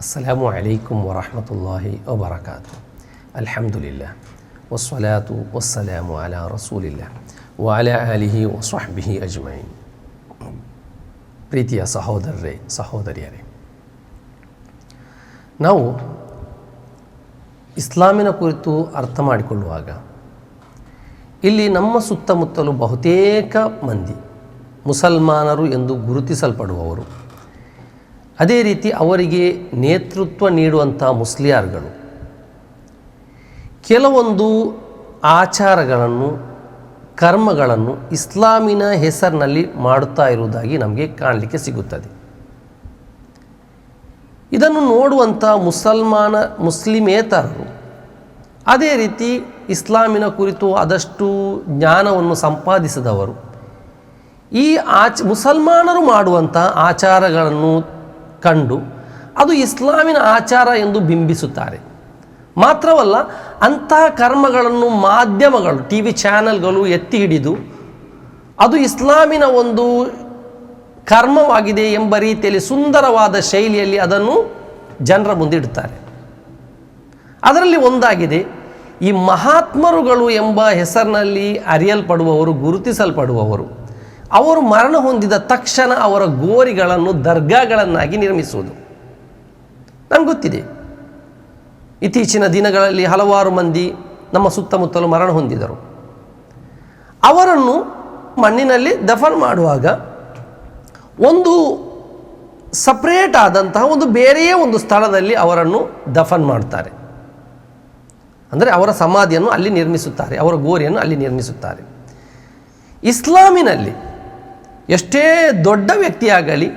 അസ്സലാമു അലൈക്കും വറഹമത്തല്ലാഹി വബർക്കാത്തു അലഹമുല്ല വസ്സലാത്തു വസ്സലാമു അല റസൂലില്ല വാല അലിഹി വസ്വഹ്ബിഹി അജ്മൈൻ ಪ್ರೀತಿಯ ಸಹೋದರರೇ ಸಹೋದರಿಯರೇ ನಾವು ಇಸ್ಲಾಮಿನ ಕುರಿತು ಅರ್ಥ ಮಾಡಿಕೊಳ್ಳುವಾಗ ಇಲ್ಲಿ ನಮ್ಮ ಸುತ್ತಮುತ್ತಲು ಬಹುತೇಕ ಮಂದಿ ಮುಸಲ್ಮಾನರು ಎಂದು ಗುರುತಿಸಲ್ಪಡುವವರು. ಅದೇ ರೀತಿ ಅವರಿಗೆ ನೇತೃತ್ವ ನೀಡುವಂಥ ಮುಸ್ಲಿಯಾರ್ಗಳು. ಕೆಲವೊಂದು ಆಚಾರಗಳನ್ನು, ಕರ್ಮಗಳನ್ನು ಇಸ್ಲಾಮಿನ ಹೆಸರಿನಲ್ಲಿ ಮಾಡುತ್ತಾ ಇರುವುದಾಗಿ ನಮಗೆ ಕಾಣಲಿಕ್ಕೆ ಸಿಗುತ್ತದೆ. ಇದನ್ನು ನೋಡುವಂಥ ಮುಸಲ್ಮಾನ ಮುಸ್ಲಿಮೇತರರು ಅದೇ ರೀತಿ ಇಸ್ಲಾಮಿನ ಕುರಿತು ಆದಷ್ಟು ಜ್ಞಾನವನ್ನು ಸಂಪಾದಿಸಿದವರು. ಈ ಆಚ ಮುಸಲ್ಮಾನರು ಮಾಡುವಂಥ ಆಚಾರಗಳನ್ನು ಕಂಡು ಅದು ಇಸ್ಲಾಮಿನ ಆಚಾರ ಎಂದು ಬಿಂಬಿಸುತ್ತಾರೆ. ಮಾತ್ರವಲ್ಲ ಅಂತಹ ಕರ್ಮಗಳನ್ನು ಮಾಧ್ಯಮಗಳು, ಟಿ ವಿ ಚಾನೆಲ್ಗಳು ಎತ್ತಿ ಹಿಡಿದು ಅದು ಇಸ್ಲಾಮಿನ ಒಂದು ಕರ್ಮವಾಗಿದೆ ಎಂಬ ರೀತಿಯಲ್ಲಿ ಸುಂದರವಾದ ಶೈಲಿಯಲ್ಲಿ ಅದನ್ನು ಜನರ ಮುಂದಿಡುತ್ತಾರೆ ಅದರಲ್ಲಿ ಒಂದಾಗಿದೆ, ಈ ಮಹಾತ್ಮರುಗಳು ಎಂಬ ಹೆಸರಿನಲ್ಲಿ ಅರಿಯಲ್ಪಡುವವರು, ಗುರುತಿಸಲ್ಪಡುವವರು. ಅವರು ಮರಣ ಹೊಂದಿದ ತಕ್ಷಣ ಅವರ ಗೋರಿಗಳನ್ನು ದರ್ಗಾಗಳನ್ನಾಗಿ ನಿರ್ಮಿಸುವುದು. ನಮ್ಗೆ ಗೊತ್ತಿದೆ. ಇತ್ತೀಚಿನ ದಿನಗಳಲ್ಲಿ ಹಲವಾರು ಮಂದಿ ನಮ್ಮ ಸುತ್ತಮುತ್ತಲು ಮರಣ ಹೊಂದಿದರು. ಅವರನ್ನು ಮಣ್ಣಿನಲ್ಲಿ ದಫನ್ ಮಾಡುವಾಗ ಒಂದು ಸಪ್ರೇಟ್ ಆದಂತಹ ಒಂದು ಬೇರೆಯೇ ಒಂದು ಸ್ಥಳದಲ್ಲಿ ಅವರನ್ನು ದಫನ್ ಮಾಡ್ತಾರೆ. ಅಂದರೆ ಅವರ ಸಮಾಧಿಯನ್ನು ಅಲ್ಲಿ ನಿರ್ಮಿಸುತ್ತಾರೆ, ಅವರ ಗೋರಿಯನ್ನು ಅಲ್ಲಿ ನಿರ್ಮಿಸುತ್ತಾರೆ. ಇಸ್ಲಾಮಿನಲ್ಲಿ ಎಷ್ಟೇ ದೊಡ್ಡ ವ್ಯಕ್ತಿಯಾಗಲಿ,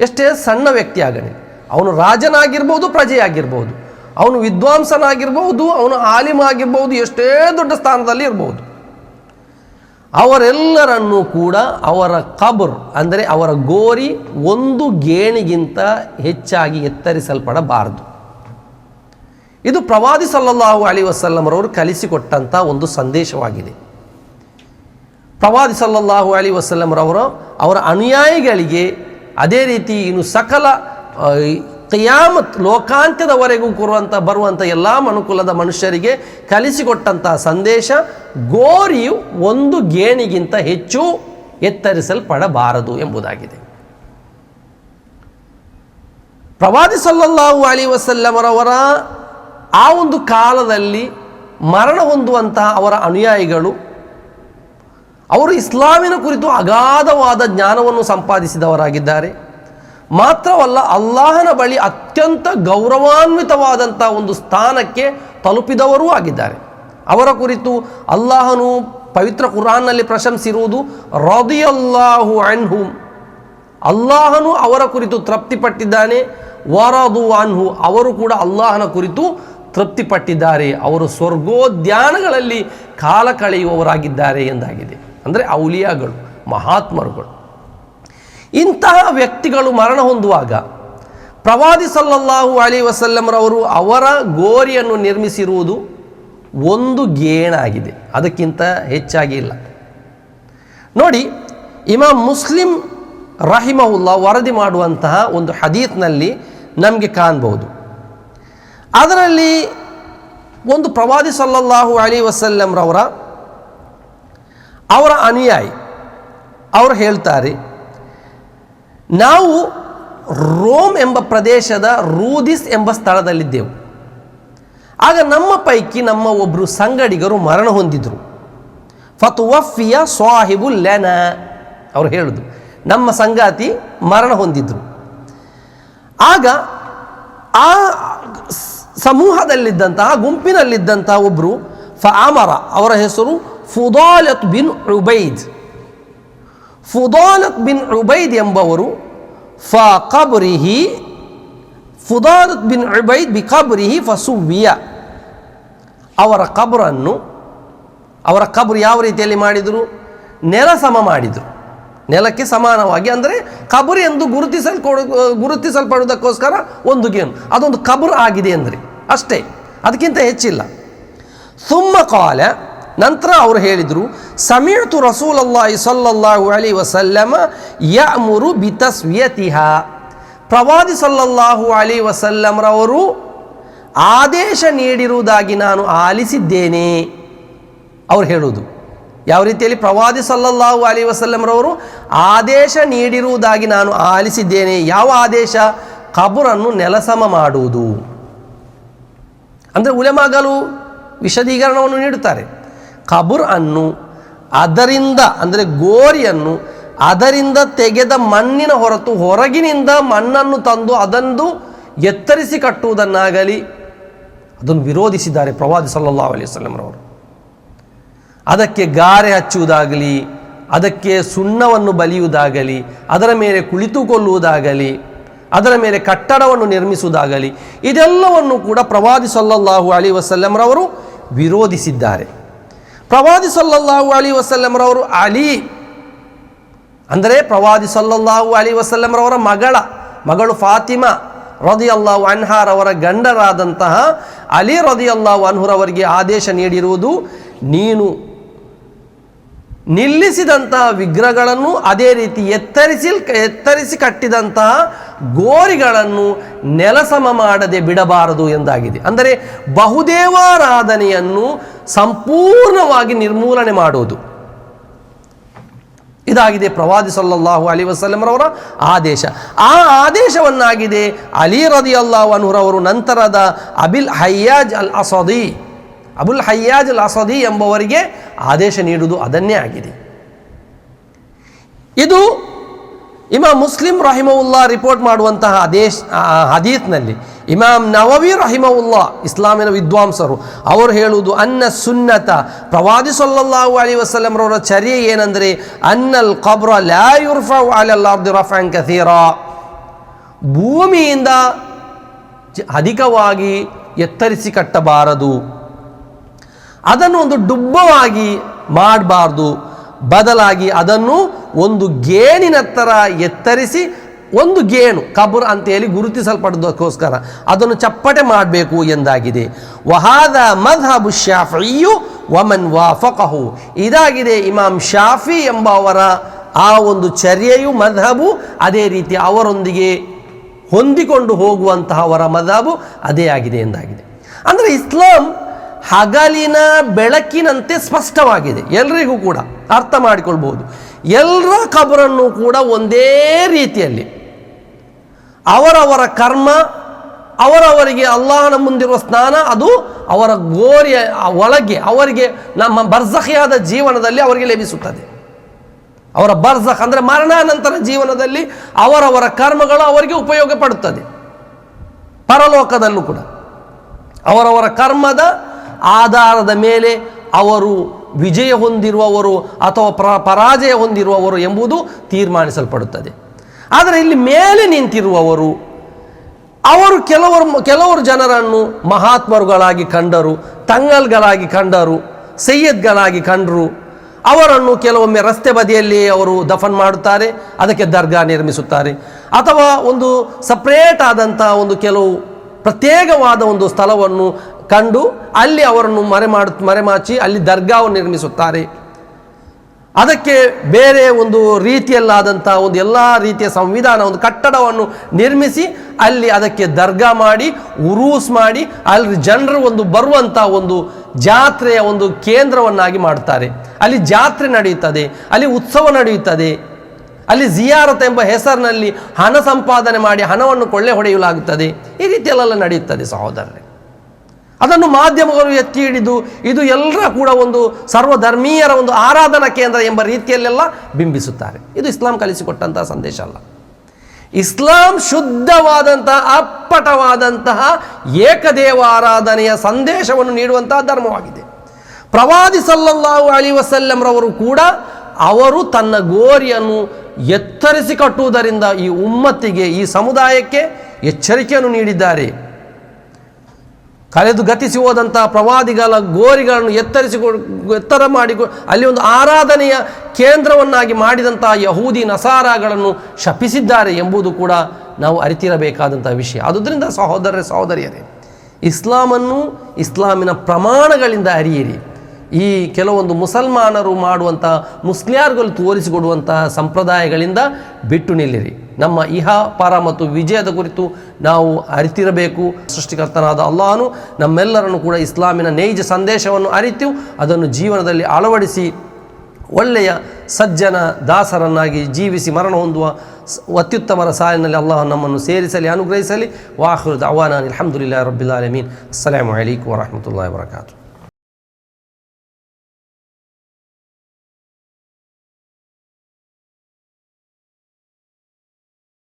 ಎಷ್ಟೇ ಸಣ್ಣ ವ್ಯಕ್ತಿಯಾಗಲಿ, ಅವನು ರಾಜನಾಗಿರ್ಬೋದು, ಪ್ರಜೆಯಾಗಿರ್ಬೋದು, ಅವನು ವಿದ್ವಾಂಸನಾಗಿರ್ಬೋದು, ಅವನು ಆಲಿಮ ಆಗಿರ್ಬೋದು, ಎಷ್ಟೇ ದೊಡ್ಡ ಸ್ಥಾನದಲ್ಲಿ ಇರ್ಬೋದು, ಅವರೆಲ್ಲರನ್ನೂ ಕೂಡ ಅವರ ಕಬರ್, ಅಂದರೆ ಅವರ ಗೋರಿ ಒಂದು ಗೇಣಿಗಿಂತ ಹೆಚ್ಚಾಗಿ ಎತ್ತರಿಸಲ್ಪಡಬಾರದು. ಇದು ಪ್ರವಾದಿ ಸಲ್ಲಲ್ಲಾಹು ಅಲಿ ವಸಲ್ಲಮರವರು ಕಲಿಸಿಕೊಟ್ಟಂಥ ಒಂದು ಸಂದೇಶವಾಗಿದೆ. ಪ್ರವಾದಿ ಸಲ್ಲಲ್ಲಾಹು ಅಲಿ ವಸಲ್ಲಮ್ರವರು ಅವರ ಅನುಯಾಯಿಗಳಿಗೆ ಅದೇ ರೀತಿ ಇನ್ನು ಸಕಲ ಕಯಾಮತ್ ಲೋಕಾಂತ್ಯದವರೆಗೂ ಕೊರುವಂಥ ಬರುವಂಥ ಎಲ್ಲ ಮನುಕುಲದ ಮನುಷ್ಯರಿಗೆ ಕಲಿಸಿಕೊಟ್ಟಂತಹ ಸಂದೇಶ ಗೋರಿಯು ಒಂದು ಗೇಣಿಗಿಂತ ಹೆಚ್ಚು ಎತ್ತರಿಸಲ್ಪಡಬಾರದು ಎಂಬುದಾಗಿದೆ. ಪ್ರವಾದಿ ಸಲ್ಲಲ್ಲಾಹು ಅಲಿ ವಸಲ್ಲಮರವರ ಆ ಒಂದು ಕಾಲದಲ್ಲಿ ಮರಣ ಹೊಂದುವಂತಹ ಅವರ ಅನುಯಾಯಿಗಳು ಅವರು ಇಸ್ಲಾಮಿನ ಕುರಿತು ಅಗಾಧವಾದ ಜ್ಞಾನವನ್ನು ಸಂಪಾದಿಸಿದವರಾಗಿದ್ದಾರೆ. ಮಾತ್ರವಲ್ಲ ಅಲ್ಲಾಹನ ಬಳಿ ಅತ್ಯಂತ ಗೌರವಾನ್ವಿತವಾದಂಥ ಒಂದು ಸ್ಥಾನಕ್ಕೆ ತಲುಪಿದವರೂ ಆಗಿದ್ದಾರೆ. ಅವರ ಕುರಿತು ಅಲ್ಲಾಹನು ಪವಿತ್ರ ಕುರಾನ್ನಲ್ಲಿ ಪ್ರಶಂಸಿರುವುದು ರದಿಯಲ್ಲಾಹು ಅನ್ಹು. ಅಲ್ಲಾಹನು ಅವರ ಕುರಿತು ತೃಪ್ತಿಪಟ್ಟಿದ್ದಾನೆ, ವರದು ಅನ್ಹು. ಅವರು ಕೂಡ ಅಲ್ಲಾಹನ ಕುರಿತು ತೃಪ್ತಿಪಟ್ಟಿದ್ದಾರೆ. ಅವರು ಸ್ವರ್ಗೋದ್ಯಾನಗಳಲ್ಲಿ ಕಾಲ ಕಳೆಯುವವರಾಗಿದ್ದಾರೆ ಎಂದಾಗಿದೆ. ಅಂದರೆ ಔಲಿಯಾಗಳು, ಮಹಾತ್ಮರುಗಳು. ಇಂತಹ ವ್ಯಕ್ತಿಗಳು ಮರಣ ಹೊಂದುವಾಗ ಪ್ರವಾದಿ ಸಲ್ಲಲ್ಲಾಹು ಅಲಿ ವಸಲ್ಲಂರವರು ಅವರ ಗೋರಿಯನ್ನು ನಿರ್ಮಿಸಿರುವುದು ಒಂದು ಗೇಣಾಗಿದೆ. ಅದಕ್ಕಿಂತ ಹೆಚ್ಚಾಗಿ ಇಲ್ಲ. ನೋಡಿ, ಇಮಾಮ್ ಮುಸ್ಲಿಂ ರಹಿಮಹುಲ್ಲಾ ವರದಿ ಮಾಡುವಂತಹ ಒಂದು ಹದೀತ್ನಲ್ಲಿ ನಮಗೆ ಕಾಣಬಹುದು. ಅದರಲ್ಲಿ ಒಂದು ಪ್ರವಾದಿ ಸಲ್ಲಲ್ಲಾಹು ಅಲಿ ವಸಲ್ಲಂರವರ ಅವರ ಅನುಯಾಯಿ, ಅವರು ಹೇಳ್ತಾರೆ, ನಾವು ರೋಮ್ ಎಂಬ ಪ್ರದೇಶದ ರೂದಿಸ್ ಎಂಬ ಸ್ಥಳದಲ್ಲಿದ್ದೆವು. ಆಗ ನಮ್ಮ ಪೈಕಿ ನಮ್ಮ ಒಬ್ಬರು ಸಂಗಡಿಗರು ಮರಣ ಹೊಂದಿದರು. ಫತುವಫಿಯ ಸಾಹಿಬು ಲೆನ, ಅವರು ಹೇಳುದು, ನಮ್ಮ ಸಂಗಾತಿ ಮರಣ ಹೊಂದಿದ್ರು. ಆಗ ಆ ಸಮೂಹದಲ್ಲಿದ್ದಂತಹ, ಗುಂಪಿನಲ್ಲಿದ್ದಂತಹ ಒಬ್ಬರು ಫಾಮರ ಅವರ ಹೆಸರು ಫುದಾಲತ್ ಬಿನ್ ಉಬೈದ್. ಫುದಾಲತ್ ಬಿನ್ ಉಬೈದ್ ಎಂಬವರು, ಫ ಕಬ್ರಿಹಿ, ಫುದಾಲತ್ ಬಿನ್ ಉಬೈದ್ ಬಿ ಕಬ್ರಿಹಿ ಫಸುವಿಯ ಅವರ ಕಬ್ರನ್ನು, ಅವರ ಕಬ್ರು ಯಾವ ರೀತಿಯಲ್ಲಿ ಮಾಡಿದರು? ನೆಲ ಸಮ ಮಾಡಿದರು. ನೆಲಕ್ಕೆ ಸಮಾನವಾಗಿ ಅಂದರೆ ಕಬರು ಎಂದು ಗುರುತಿಸಲ್ಪಡ ಗುರುತಿಸಲ್ಪಡುವುದಕ್ಕೋಸ್ಕರ ಒಂದು ಗೇಮ್ ಅದೊಂದು ಕಬರು ಆಗಿದೆ ಅಂದರೆ, ಅಷ್ಟೇ, ಅದಕ್ಕಿಂತ ಹೆಚ್ಚಿಲ್ಲ. ಸುಮ್ಮ ಕಾಲ ನಂತರ ಅವರು ಹೇಳಿದರು, ಸಮೀಳ್ತು ರಸೂಲಲ್ಲಾಹಿ ಸಲ್ಲಲ್ಲಾಹು ಅಲಿ ವಸಲ್ಲಮ ಯಮುರು ಬಿತಸ್ವಿಯತಿಹ. ಪ್ರವಾದಿ ಸಲ್ಲಲ್ಲಾಹು ಅಲಿ ವಸಲ್ಲಮ್ರವರು ಆದೇಶ ನೀಡಿರುವುದಾಗಿ ನಾನು ಆಲಿಸಿದ್ದೇನೆ. ಅವ್ರು ಹೇಳುವುದು ಯಾವ ರೀತಿಯಲ್ಲಿ ಪ್ರವಾದಿ ಸಲ್ಲಲ್ಲಾಹು ಅಲಿ ವಸಲ್ಲಮ್ರವರು ಆದೇಶ ನೀಡಿರುವುದಾಗಿ ನಾನು ಆಲಿಸಿದ್ದೇನೆ, ಯಾವ ಆದೇಶ? ಕಬುರನ್ನು ನೆಲಸಮ ಮಾಡುವುದು. ಅಂದರೆ ಉಲೆಮಾಗಲು ವಿಶದೀಕರಣವನ್ನು ನೀಡುತ್ತಾರೆ. ಕಬುರ್ ಅನ್ನು ಅದರಿಂದ, ಅಂದರೆ ಗೋರಿಯನ್ನು, ಅದರಿಂದ ತೆಗೆದ ಮಣ್ಣಿನ ಹೊರತು ಹೊರಗಿನಿಂದ ಮಣ್ಣನ್ನು ತಂದು ಅದನ್ನು ಎತ್ತರಿಸಿ ಕಟ್ಟುವುದನ್ನಾಗಲಿ, ಅದನ್ನು ವಿರೋಧಿಸಿದ್ದಾರೆ ಪ್ರವಾದಿ ಸಲ್ಲಾ ಅಲೈಹಿ ವಸಲ್ಲಂರವರು ಅದಕ್ಕೆ ಗಾರೆ ಹಚ್ಚುವುದಾಗಲಿ, ಅದಕ್ಕೆ ಸುಣ್ಣವನ್ನು ಬಲಿಯುವುದಾಗಲಿ, ಅದರ ಮೇಲೆ ಕುಳಿತುಕೊಳ್ಳುವುದಾಗಲಿ, ಅದರ ಮೇಲೆ ಕಟ್ಟಡವನ್ನು ನಿರ್ಮಿಸುವುದಾಗಲಿ, ಇದೆಲ್ಲವನ್ನು ಕೂಡ ಪ್ರವಾದಿ ಸಲ್ಲಲ್ಲಾಹು ಅಲಿ ವಸಲ್ಲಂರವರು ವಿರೋಧಿಸಿದ್ದಾರೆ. ಪ್ರವಾದಿ ಸಲ್ಲಲ್ಲಾಹು ಅಲಿ ವಸಲ್ಲಮ್ರವರು ಅಲಿ. ಅಂದರೆ ಪ್ರವಾದಿ ಸಲ್ಲಲ್ಲಾಹು ಅಲಿ ವಸಲ್ಲಮ್ರವರ ಮಗಳ, ಮಗಳು ಫಾತಿಮಾ ರದಿ ಅಲ್ಲಾಹು ಅವರ ಗಂಡರಾದಂತಹ ಅಲಿ ರದಿ ಅಲ್ಲಾಹು ಅನ್ಹುರವರಿಗೆ ಆದೇಶ ನೀಡಿರುವುದು, ನೀನು ನಿಲ್ಲಿಸಿದಂತಹ ವಿಗ್ರಹಗಳನ್ನು ಅದೇ ರೀತಿ ಎತ್ತರಿಸಿ ಎತ್ತರಿಸಿ ಕಟ್ಟಿದಂತಹ ಗೋರಿಗಳನ್ನು ನೆಲಸಮ ಮಾಡದೆ ಬಿಡಬಾರದು ಎಂದಾಗಿದೆ. ಅಂದರೆ ಬಹುದೇವಾರಾಧನೆಯನ್ನು ಸಂಪೂರ್ಣವಾಗಿ ನಿರ್ಮೂಲನೆ ಮಾಡುವುದು. ಇದಾಗಿದೆ ಪ್ರವಾದಿ ಸಲ್ಲಲ್ಲಾಹು ಅಲಿ ವಸಲಮರವರ ಆದೇಶ. ಆ ಆದೇಶವನ್ನಾಗಿದೆ ಅಲಿ ರದಿ ಅಲ್ಲಾಹು ಅನ್ಹುರವರು ನಂತರದ ಅಬಿಲ್ ಹಯ್ಯಾಜ್ ಅಲ್ ಅಸದಿ ಅಬುಲ್ ಹಯ್ಯಾಜ್ ಅಲ್ ಅಸದಿ ಎಂಬವರಿಗೆ ಆದೇಶ ನೀಡುವುದು ಅದನ್ನೇ ಆಗಿದೆ. ಇದು ಇಮಾಮ್ ಮುಸ್ಲಿಂ ರಹಿಮವುಲ್ಲಾ ರಿಪೋರ್ಟ್ ಮಾಡುವಂತಹ ಆದೇಶ್ ಹದೀತ್ನಲ್ಲಿ ಇಮಾಮ್ ನವವಿ ರಹಿಮವುಲ್ಲಾ ಇಸ್ಲಾಮಿನ ವಿದ್ವಾಂಸರು, ಅವರು ಹೇಳುವುದು, ಅನ್ನ ಸುನ್ನತ. ಪ್ರವಾದಿ ಸಲ್ಲಲ್ಲಾಹು ಅಲಿ ವಸಲ್ಲಂರವರ ಚರ್ಯೆ ಏನಂದರೆ, ಅನ್ನಲ್ ಕಬ್ರ ಲ್ಯಾ ಯುರ್ಫಾ ಅಲಲ್ಲಾರ್ದು ರಫಾನ್ ಕಥೀರಾ ಭೂಮಿಯಿಂದ ಅಧಿಕವಾಗಿ ಎತ್ತರಿಸಿ ಕಟ್ಟಬಾರದು. ಅದನ್ನು ಒಂದು ಡುಬ್ಬವಾಗಿ ಮಾಡಬಾರ್ದು. ಬದಲಾಗಿ ಅದನ್ನು ಒಂದು ಗೇಣಿನ ಥರ ಎತ್ತರಿಸಿ ಒಂದು ಗೇಣು, ಕಬುರ್ ಅಂತ ಹೇಳಿ ಗುರುತಿಸಲ್ಪಡೋದಕ್ಕೋಸ್ಕರ ಅದನ್ನು ಚಪ್ಪಟೆ ಮಾಡಬೇಕು ಎಂದಾಗಿದೆ. ವಹಾದ ಮದ್ಹಬು ಶಾಫಿಯು ವಮನ್ ವಾಫಕಹು. ಇದಾಗಿದೆ ಇಮಾಮ್ ಶಾಫಿ ಎಂಬವರ ಆ ಒಂದು ಚರ್ಯೆಯು ಮದ್ಹಬು, ಅದೇ ರೀತಿ ಅವರೊಂದಿಗೆ ಹೊಂದಿಕೊಂಡು ಹೋಗುವಂತಹವರ ಮದಬು ಅದೇ ಆಗಿದೆ ಎಂದಾಗಿದೆ. ಅಂದರೆ ಇಸ್ಲಾಂ ಹಗಲಿನ ಬೆಳಕಿನಂತೆ ಸ್ಪಷ್ಟವಾಗಿದೆ ಎಲ್ರಿಗೂ ಕೂಡ. ಅರ್ಥ ಮಾಡಿಕೊಳ್ಬಹುದು. ಎಲ್ಲರ ಕಬರನ್ನು ಕೂಡ ಒಂದೇ ರೀತಿಯಲ್ಲಿ. ಅವರವರ ಕರ್ಮ, ಅವರವರಿಗೆ ಅಲ್ಲಾಹನ ಮುಂದಿರುವ ಸ್ನಾನ, ಅದು ಅವರ ಗೋರಿಯ, ಒಳಗೆ, ಅವರಿಗೆ ನಮ್ಮ ಬರ್ಜಹಿಯಾದ ಜೀವನದಲ್ಲಿ ಅವರಿಗೆ ಲಭಿಸುತ್ತದೆ. ಅವರ ಬರ್ಜಖ್ ಅಂದರೆ ಮರಣಾನಂತರ ಜೀವನದಲ್ಲಿ ಅವರವರ ಕರ್ಮಗಳು ಅವರಿಗೆ ಉಪಯೋಗ ಪಡುತ್ತದೆ. ಪರಲೋಕದಲ್ಲೂ ಕೂಡ. ಅವರವರ ಕರ್ಮದ ಆಧಾರದ ಮೇಲೆ ಅವರು ವಿಜಯ ಹೊಂದಿರುವವರು ಅಥವಾ ಪ್ರ, ಪರಾಜಯ ಹೊಂದಿರುವವರು ಎಂಬುದು ತೀರ್ಮಾನಿಸಲ್ಪಡುತ್ತದೆ. ಆದರೆ ಇಲ್ಲಿ ಮೇಲೆ ನಿಂತಿರುವವರು, ಅವರು ಕೆಲವರು ಕೆಲವರು ಜನರನ್ನು ಮಹಾತ್ಮರುಗಳಾಗಿ ಕಂಡರು, ತಂಗಲ್ಗಳಾಗಿ ಕಂಡರು, ಸೈಯದ್ಗಳಾಗಿ ಕಂಡರು. ಅವರನ್ನು ಕೆಲವೊಮ್ಮೆ ರಸ್ತೆ ಬದಿಯಲ್ಲಿ ಅವರು ದಫನ್ ಮಾಡುತ್ತಾರೆ, ಅದಕ್ಕೆ ದರ್ಗಾ ನಿರ್ಮಿಸುತ್ತಾರೆ. ಅಥವಾ ಒಂದು ಸಪ್ರೇಟ್ ಆದಂಥ ಒಂದು ಕೆಲವು ಪ್ರತ್ಯೇಕವಾದ ಒಂದು ಸ್ಥಳವನ್ನು ಕಂಡು ಅಲ್ಲಿ ಅವರನ್ನು ಮರೆ ಮಾಡ ಮರೆಮಾಚಿ ಅಲ್ಲಿ ದರ್ಗಾವನ್ನು ನಿರ್ಮಿಸುತ್ತಾರೆ. ಅದಕ್ಕೆ ಬೇರೆ ಒಂದು ರೀತಿಯಲ್ಲಾದಂಥ ಒಂದು ಎಲ್ಲ ರೀತಿಯ ಸಂವಿಧಾನ, ಒಂದು ಕಟ್ಟಡವನ್ನು ನಿರ್ಮಿಸಿ ಅಲ್ಲಿ ಅದಕ್ಕೆ ದರ್ಗಾ ಮಾಡಿ, ಉರೂಸ್ ಮಾಡಿ, ಅಲ್ಲಿ ಜನರು ಒಂದು ಬರುವಂಥ ಒಂದು ಜಾತ್ರೆಯ ಒಂದು ಕೇಂದ್ರವನ್ನಾಗಿ ಮಾಡ್ತಾರೆ. ಅಲ್ಲಿ ಜಾತ್ರೆ ನಡೆಯುತ್ತದೆ, ಅಲ್ಲಿ ಉತ್ಸವ ನಡೆಯುತ್ತದೆ. ಅಲ್ಲಿ ಜಿಯಾರತ್ ಎಂಬ ಹೆಸರಿನಲ್ಲಿ ಹಣ ಸಂಪಾದನೆ ಮಾಡಿ ಹಣವನ್ನು ಕೊಳ್ಳೆ ಹೊಡೆಯಲಾಗುತ್ತದೆ. ಈ ರೀತಿಯಲ್ಲೆಲ್ಲ ನಡೆಯುತ್ತದೆ ಸಹೋದರರೇ. ಅದನ್ನು ಮಾಧ್ಯಮಗಳು ಎತ್ತಿ ಹಿಡಿದು ಇದು ಎಲ್ಲರ ಕೂಡ ಒಂದು ಸರ್ವಧರ್ಮೀಯರ ಒಂದು ಆರಾಧನಾ ಕೇಂದ್ರ ಎಂಬ ರೀತಿಯಲ್ಲೆಲ್ಲ ಬಿಂಬಿಸುತ್ತಾರೆ. ಇದು ಇಸ್ಲಾಂ ಕಲಿಸಿಕೊಟ್ಟಂತಹ ಸಂದೇಶ ಅಲ್ಲ. ಇಸ್ಲಾಂ ಶುದ್ಧವಾದಂತಹ ಅಪ್ಪಟವಾದಂತಹ ಏಕದೇವ ಆರಾಧನೆಯ ಸಂದೇಶವನ್ನು ನೀಡುವಂತಹ ಧರ್ಮವಾಗಿದೆ. ಪ್ರವಾದಿ ಸಲ್ಲಲ್ಲಾಹು ಅಲಿ ವಸಲ್ಲಂರವರು ಕೂಡ ಅವರು ತನ್ನ ಗೋರಿಯನ್ನು ಎತ್ತರಿಸಿ ಕಟ್ಟುವುದರಿಂದ ಈ ಉಮ್ಮತ್ತಿಗೆ, ಈ ಸಮುದಾಯಕ್ಕೆ ಎಚ್ಚರಿಕೆಯನ್ನು ನೀಡಿದ್ದಾರೆ. ಕಳೆದು ಗತಿಸಿ ಹೋದಂಥ ಪ್ರವಾದಿಗಳ ಗೋರಿಗಳನ್ನು ಎತ್ತರಿಸಿ ಎತ್ತರ ಮಾಡಿ ಅಲ್ಲಿ ಒಂದು ಆರಾಧನೆಯ ಕೇಂದ್ರವನ್ನಾಗಿ ಮಾಡಿದಂಥ ಯಹೂದಿ ನಸಾರಾಗಳನ್ನು ಶಪಿಸಿದ್ದಾರೆ ಎಂಬುದು ಕೂಡ ನಾವು ಅರಿತಿರಬೇಕಾದಂಥ ವಿಷಯ. ಆದುದರಿಂದ ಸಹೋದರರೇ, ಸಹೋದರಿಯರೇ, ಇಸ್ಲಾಮನ್ನು ಇಸ್ಲಾಮಿನ ಪ್ರಮಾಣಗಳಿಂದ ಅರಿಯಿರಿ. ಈ ಕೆಲವೊಂದು ಮುಸಲ್ಮಾನರು ಮಾಡುವಂಥ ಮುಸ್ಲಿಯಾರ್ಗಳು ತೋರಿಸಿಕೊಡುವಂತಹ ಸಂಪ್ರದಾಯಗಳಿಂದ ಬಿಟ್ಟು ನಿಲ್ಲಿರಿ. ನಮ್ಮ ಇಹ, ಪರ ಮತ್ತು ವಿಜಯದ ಕುರಿತು ನಾವು ಅರಿತಿರಬೇಕು. ಸೃಷ್ಟಿಕರ್ತನಾದ ಅಲ್ಲಾಹನು ನಮ್ಮೆಲ್ಲರನ್ನು ಕೂಡ ಇಸ್ಲಾಮಿನ ನೈಜ ಸಂದೇಶವನ್ನು ಅರಿತು ಅದನ್ನು ಜೀವನದಲ್ಲಿ ಅಳವಡಿಸಿ ಒಳ್ಳೆಯ ಸಜ್ಜನ ದಾಸರನ್ನಾಗಿ ಜೀವಿಸಿ ಮರಣ ಹೊಂದುವ ಅತ್ಯುತ್ತಮರ ಸಾಲಿನಲ್ಲಿ ಅಲ್ಲಾಹ ನಮ್ಮನ್ನು ಸೇರಿಸಲಿ, ಅನುಗ್ರಹಿಸಲಿ. ವಾಹೃದ್ ಅವಾನ ಅಲ್ಹಮ್ದುಲಿಲ್ಲಾಹ ರಬ್ಬಿಲ್ ಆಲಮೀನ್. ಅಸ್ಸಲಾಮು ಅಲೈಕು ವರಹಮತುಲ್ಲಾ ವಬರಕಾತು